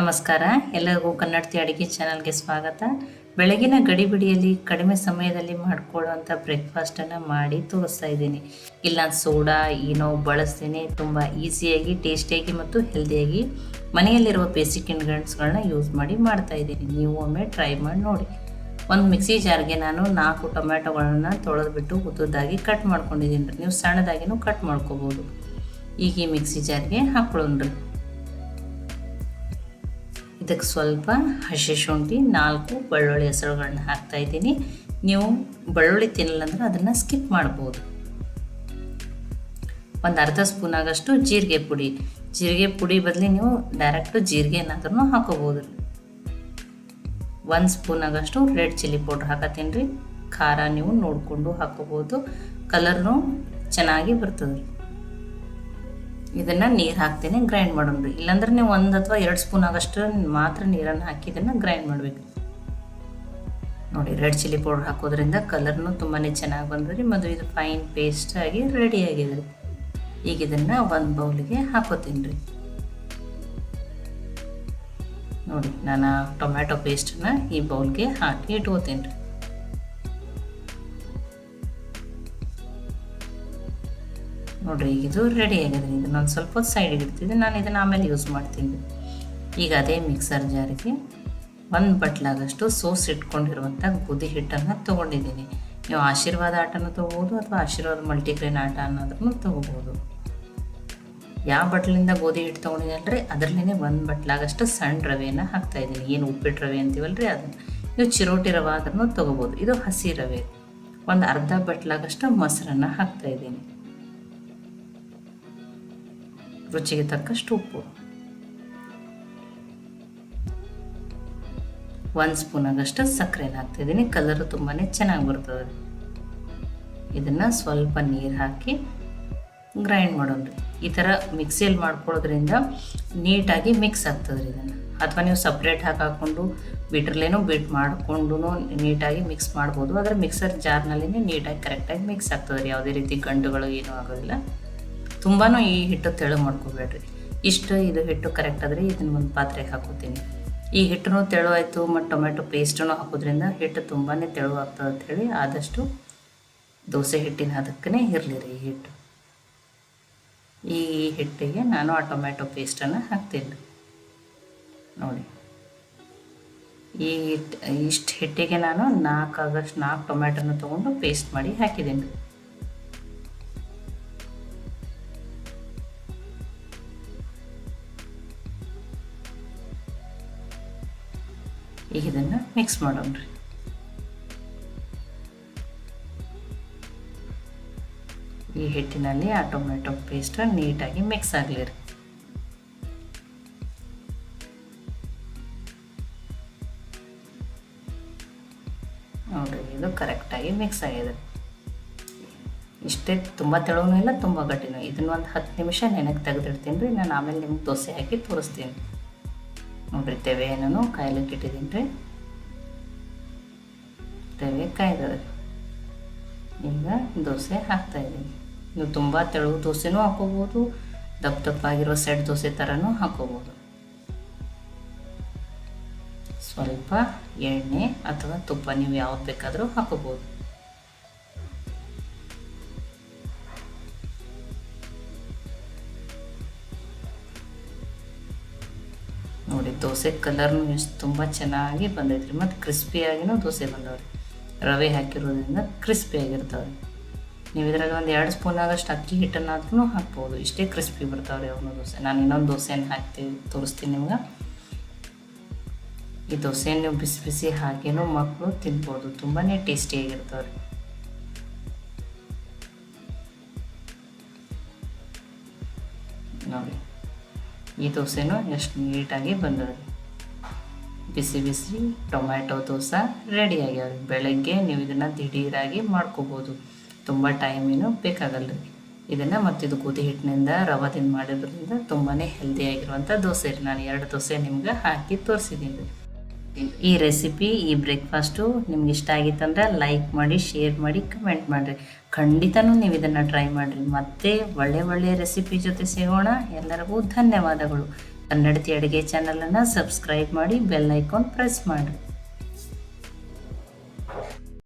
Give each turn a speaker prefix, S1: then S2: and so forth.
S1: ನಮಸ್ಕಾರ. ಎಲ್ಲರಿಗೂ ಕನ್ನಡತಿ ಅಡುಗೆ ಚಾನಲ್ಗೆ ಸ್ವಾಗತ. ಬೆಳಗಿನ ಗಡಿಬಿಡಿಯಲ್ಲಿ ಕಡಿಮೆ ಸಮಯದಲ್ಲಿ ಮಾಡ್ಕೊಳ್ಳುವಂಥ ಬ್ರೇಕ್ಫಾಸ್ಟನ್ನು ಮಾಡಿ ತೋರಿಸ್ತಾ ಇದ್ದೀನಿ. ಇಲ್ಲ ಸೋಡಾ, ಏನೋ ಬಳಸ್ತೀನಿ. ತುಂಬ ಈಸಿಯಾಗಿ, ಟೇಸ್ಟಿಯಾಗಿ ಮತ್ತು ಹೆಲ್ದಿಯಾಗಿ ಮನೆಯಲ್ಲಿರುವ ಬೇಸಿಕ್ ಇಂಗ್ರೀಡಿಯೆಂಟ್ಸ್ಗಳನ್ನ ಯೂಸ್ ಮಾಡಿ ಮಾಡ್ತಾ ಇದ್ದೀನಿ. ನೀವು ಒಮ್ಮೆ ಟ್ರೈ ಮಾಡಿ ನೋಡಿ. ಒಂದು ಮಿಕ್ಸಿ ಜಾರ್ಗೆ ನಾನು ನಾಲ್ಕು ಟೊಮ್ಯಾಟೊಗಳನ್ನು ತೊಳೆದ್ಬಿಟ್ಟು ಉದ್ದುದ್ದಾಗಿ ಕಟ್ ಮಾಡ್ಕೊಂಡಿದ್ದೀನಿ. ನೀವು ಸಣ್ಣದಾಗಿನೂ ಕಟ್ ಮಾಡ್ಕೋಬೋದು. ಈಗ ಈ ಮಿಕ್ಸಿ ಜಾರ್ಗೆ ಹಾಕ್ಕೊಳ್ಳೋಣ್ರಿ ಇದಕ್ಕೆ ಸ್ವಲ್ಪ ಹಸಿ ಶುಂಠಿ, ನಾಲ್ಕು ಬೆಳ್ಳುಳ್ಳಿ ಹೆಸರುಗಳನ್ನ ಹಾಕ್ತಾ ಇದ್ದೀನಿ. ನೀವು ಬೆಳ್ಳುಳ್ಳಿ ತಿನ್ನಲ್ಲ ಅಂದರೆ ಅದನ್ನು ಸ್ಕಿಪ್ ಮಾಡ್ಬೋದು. ಒಂದು ಅರ್ಧ ಸ್ಪೂನ್ ಆಗಷ್ಟು ಜೀರಿಗೆ ಪುಡಿ. ಜೀರಿಗೆ ಪುಡಿ ಬದಲಿ ನೀವು ಡೈರೆಕ್ಟು ಜೀರಿಗೆ ಏನಾದ್ರೂ ಹಾಕೋಬೋದು. ಒಂದು ಸ್ಪೂನ್ ಆಗಷ್ಟು ರೆಡ್ ಚಿಲ್ಲಿ ಪೌಡ್ರ್ ಹಾಕತ್ತೀನಿ ರೀ. ಖಾರ ನೀವು ನೋಡಿಕೊಂಡು ಹಾಕೋಬೋದು. ಕಲರ್ನು ಚೆನ್ನಾಗಿ ಬರ್ತದೆ ರೀ ಇದನ್ನು ನೀರು ಹಾಕ್ತೀನಿ ಗ್ರೈಂಡ್ ಮಾಡೋಣ ಇಲ್ಲಾಂದ್ರೆ ನೀವು ಒಂದು ಅಥವಾ ಎರಡು ಸ್ಪೂನ್ ಆಗಷ್ಟು ಮಾತ್ರ ನೀರನ್ನು ಹಾಕಿ ಇದನ್ನು ಗ್ರೈಂಡ್ ಮಾಡಬೇಕು. ನೋಡಿ ರೆಡ್ ಚಿಲ್ಲಿ ಪೌಡರ್ ಹಾಕೋದ್ರಿಂದ ಕಲರ್ನು ತುಂಬಾ ಚೆನ್ನಾಗಿ ಬಂದ್ರಿ ಮತ್ತು ಇದು ಫೈನ್ ಪೇಸ್ಟ್ ಆಗಿ ರೆಡಿ ಆಗಿದೆ ರೀ ಈಗ ಇದನ್ನು ಒಂದು ಬೌಲಿಗೆ ಹಾಕೋತೀನಿ ರೀ ನೋಡಿ, ನಾನು ಟೊಮ್ಯಾಟೊ ಪೇಸ್ಟನ್ನು ಈ ಬೌಲ್ಗೆ ಹಾಕಿ ಇಟ್ಕೋತೀನಿ ರೀ ನೋಡಿರಿ ಈಗ ಇದು ರೆಡಿ ಆಗಿದೆ. ಇದನ್ನ ಒಂದು ಸ್ವಲ್ಪ ಹೊತ್ತು ಸೈಡಿಗೆ ಇಡ್ತಿದ್ದೆ. ನಾನು ಇದನ್ನು ಆಮೇಲೆ ಯೂಸ್ ಮಾಡ್ತೀನಿ. ಈಗ ಅದೇ ಮಿಕ್ಸರ್ ಜಾರಿಗೆ ಒಂದು ಬಟ್ಲಾಗಷ್ಟು ಸೋಸ್ ಇಟ್ಕೊಂಡಿರುವಂಥ ಗೋಧಿ ಹಿಟ್ಟನ್ನು ತೊಗೊಂಡಿದ್ದೀನಿ. ನೀವು ಆಶೀರ್ವಾದ ಆಟನ ತೊಗೋಬೋದು ಅಥವಾ ಆಶೀರ್ವಾದ ಮಲ್ಟಿಗ್ರೇನ್ ಆಟ ಅನ್ನೋದನ್ನು ತೊಗೋಬೋದು. ಯಾವ ಬಟ್ಲಿಂದ ಗೋಧಿ ಹಿಟ್ಟು ತೊಗೊಂಡಿದ್ದಲ್ರಿ ಅದರಲ್ಲೇ ಒಂದು ಬಟ್ಲಾಗಷ್ಟು ಸಣ್ಣ ರವೆಯನ್ನು ಹಾಕ್ತಾಯಿದ್ದೀನಿ ಏನು ಉಪ್ಪಿಟ್ಟು ರವೆ ಅಂತೀವಲ್ಲ ರೀ ಅದನ್ನು. ನೀವು ಚಿರೋಟಿ ರವೆ ಆದ್ರೂ ತೊಗೋಬೋದು. ಇದು ಹಸಿ ರವೆ. ಒಂದು ಅರ್ಧ ಬಟ್ಲಾಗಷ್ಟು ಮೊಸರನ್ನು ಹಾಕ್ತಾಯಿದ್ದೀನಿ ರುಚಿಗೆ ತಕ್ಕಷ್ಟು ಉಪ್ಪು. ಒಂದು ಸ್ಪೂನ್ ಆಗಷ್ಟು ಸಕ್ಕರೆನ ಹಾಕ್ತಿದ್ದೀನಿ. ಕಲರು ತುಂಬಾ ಚೆನ್ನಾಗಿ ಬರ್ತದೆ ಇದನ್ನು ಸ್ವಲ್ಪ ನೀರು ಹಾಕಿ ಗ್ರೈಂಡ್ ಮಾಡೋಣ ಈ ಥರ ಮಿಕ್ಸಿಯಲ್ಲಿ ಮಾಡ್ಕೊಳ್ಳೋದ್ರಿಂದ ನೀಟಾಗಿ ಮಿಕ್ಸ್ ಆಗ್ತದೆ ಇದನ್ನು. ಅಥವಾ ನೀವು ಸಪ್ರೇಟ್ ಹಾಕಿ ಹಾಕ್ಕೊಂಡು ಬಿಟ್ರಲ್ಲೇನು ಬಿಟ್ ಮಾಡಿಕೊಂಡು ನೀಟಾಗಿ ಮಿಕ್ಸ್ ಮಾಡ್ಬೋದು. ಆದರೆ ಮಿಕ್ಸರ್ ಜಾರ್ನಲ್ಲಿನೇ ನೀಟಾಗಿ ಕರೆಕ್ಟಾಗಿ ಮಿಕ್ಸ್ ಆಗ್ತದೆ. ರೀ ಯಾವುದೇ ರೀತಿ ಗಂಡುಗಳು ಏನೂ ಆಗೋದಿಲ್ಲ. ತುಂಬಾ ಈ ಹಿಟ್ಟು ತೆಳು ಮಾಡ್ಕೋಬೇಡ್ರಿ. ಇಷ್ಟು ಇದು ಹಿಟ್ಟು ಕರೆಕ್ಟ್ ಆದರೆ ಇದನ್ನ ಒಂದು ಪಾತ್ರೆಗೆ ಹಾಕೋತೀನಿ. ಈ ಹಿಟ್ಟನ್ನು ತೆಳುವಾಯಿತು ಮತ್ತು ಟೊಮೆಟೊ ಪೇಸ್ಟನ್ನು ಹಾಕೋದ್ರಿಂದ ಹಿಟ್ಟು ತುಂಬಾ ತೆಳು ಆಗ್ತದೆ ಅಂಥೇಳಿ ಆದಷ್ಟು ದೋಸೆ ಹಿಟ್ಟಿನ ಅದಕ್ಕೇ ಇರಲಿ ರೀ ಈ ಹಿಟ್ಟು. ಈ ಹಿಟ್ಟಿಗೆ ನಾನು ಆ ಟೊಮೆಟೊ ಪೇಸ್ಟನ್ನು ಹಾಕ್ತೀನಿ. ನೋಡಿ. ಈ ಹಿಟ್ಟು ಇಷ್ಟು ಹಿಟ್ಟಿಗೆ ನಾನು ನಾಲ್ಕು ಆಗಷ್ಟು ನಾಲ್ಕು ಟೊಮೆಟೊನ ತೊಗೊಂಡು ಪೇಸ್ಟ್ ಮಾಡಿ ಹಾಕಿದ್ದೀನಿ. ಈಗ ಇದನ್ನು ಮಿಕ್ಸ್ ಮಾಡೋಣ್ರಿ ಈ ಹಿಟ್ಟಿನಲ್ಲಿ ಆ ಟೊಮೆಟೊ ಪೇಸ್ಟ್ ನೀಟಾಗಿ ಮಿಕ್ಸ್ ಆಗಲಿ ರೀ. ನೋಡಿರಿ, ಇದು ಕರೆಕ್ಟಾಗಿ ಮಿಕ್ಸ್ ಆಗಿದೆ. ಇಷ್ಟೇ ತುಂಬ ತೆಳುವೂ ಇಲ್ಲ, ತುಂಬ ಗಟ್ಟಿನೂ. ಇದನ್ನ ಒಂದು ಹತ್ತು ನಿಮಿಷ ನೆನಕ್ಕೆ ತೆಗೆದಿಡ್ತೀನಿ ರೀ. ನಾನು ಆಮೇಲೆ ನಿಮ್ಗೆ ದೋಸೆ ಹಾಕಿ ತೋರಿಸ್ತೀನಿ. ನೋಡಿರಿ ತೆವೆಯನ್ನು ಕಾಯ್ಲಿಕ್ಕೆ ಇಟ್ಟಿದ್ದೀನಿ ರೀ ತೆವೆ ಕಾಯ್ದದ ಈಗ ದೋಸೆ ಹಾಕ್ತಾಯಿದ್ದೀನಿ ನೀವು ತುಂಬ ತೆಳು ದೋಸೆನೂ ಹಾಕೋಬೋದು, ದಪ್ಪ ದಪ್ಪಾಗಿರೋ ಸೆಟ್ ದೋಸೆ ಥರನೂ ಹಾಕೋಬೋದು. ಸ್ವಲ್ಪ ಎಣ್ಣೆ ಅಥವಾ ತುಪ್ಪ ನೀವು ಯಾವ್ದು ಬೇಕಾದರೂ ಹಾಕೋಬೋದು. ನೋಡಿ, ದೋಸೆ ಕಲರ್ನು ಎಷ್ಟು ತುಂಬ ಚೆನ್ನಾಗಿ ಬಂದೈತ್ರಿ. ಮತ್ತು ಕ್ರಿಸ್ಪಿಯಾಗಿನೂ ದೋಸೆ ಬಂದವ್ರಿ. ರವೆ ಹಾಕಿರೋದ್ರಿಂದ ಕ್ರಿಸ್ಪಿಯಾಗಿರ್ತವೆ ನೀವು ಇದರಲ್ಲಿ ಒಂದು ಎರಡು ಸ್ಪೂನ್ ಆದಷ್ಟು ಅಕ್ಕಿ ಹಿಟ್ಟನ್ನಾದ್ರೂ ಹಾಕ್ಬೋದು. ಇಷ್ಟೇ ಕ್ರಿಸ್ಪಿ ಬರ್ತಾವ್ರಿ ಅವನು ದೋಸೆ. ನಾನು ಇನ್ನೊಂದು ದೋಸೆಯನ್ನು ಹಾಕ್ತೀವಿ ತೋರಿಸ್ತೀನಿ ನಿಮ್ಗೆ. ಈ ದೋಸೆಯನ್ನು ನೀವು ಬಿಸಿ ಬಿಸಿ ಹಾಕಿನೂ ಮಕ್ಕಳು ತಿನ್ಬೋದು. ತುಂಬಾ ಟೇಸ್ಟಿ ರೀ ನೋಡಿ. ಈ ದೋಸೆನೂ ಎಷ್ಟು ನೀಟಾಗಿ ಬಂದದ. ಬಿಸಿ ಬಿಸಿ ಟೊಮ್ಯಾಟೊ ದೋಸೆ ರೆಡಿ ಆಗ್ಯಾವ. ಬೆಳಗ್ಗೆ ನೀವು ಇದನ್ನು ದಿಢೀರಾಗಿ ಮಾಡ್ಕೋಬೋದು. ತುಂಬ ಟೈಮೇನು ಬೇಕಾಗಲ್ಲ ರೀ ಇದನ್ನು ಮತ್ತಿದು ಗೋಧಿ ಹಿಟ್ಟಿನಿಂದ, ರವಾದಿಂದ ಮಾಡಿದ್ರಿಂದ ತುಂಬಾ ಹೆಲ್ದಿಯಾಗಿರುವಂಥ ದೋಸೆ ರೀ. ನಾನು ಎರಡು ದೋಸೆ ನಿಮ್ಗೆ ಹಾಕಿ ತೋರಿಸಿದ್ದೀನಿ ರೀ ಈ ರೆಸಿಪಿ ಈ ಬ್ರೇಕ್ಫಾಸ್ಟು ನಿಮ್ಗೆ ಇಷ್ಟ ಆಗಿತ್ತಂದ್ರೆ ಲೈಕ್ ಮಾಡಿ ಶೇರ್ ಮಾಡಿ ಕಮೆಂಟ್ ಮಾಡಿರಿ. ಖಂಡಿತನೂ ನೀವು ಇದನ್ನು ಟ್ರೈ ಮಾಡಿರಿ. ಮತ್ತೆ ಒಳ್ಳೆ ಒಳ್ಳೆಯ ರೆಸಿಪಿ ಜೊತೆ ಸಿಗೋಣ. ಎಲ್ಲರಿಗೂ ಧನ್ಯವಾದಗಳು. ಕನ್ನಡತಿ ಅಡುಗೆ ಚಾನಲನ್ನು ಸಬ್ಸ್ಕ್ರೈಬ್ ಮಾಡಿ ಬೆಲ್ ಐಕಾನ್ ಪ್ರೆಸ್ ಮಾಡಿರಿ.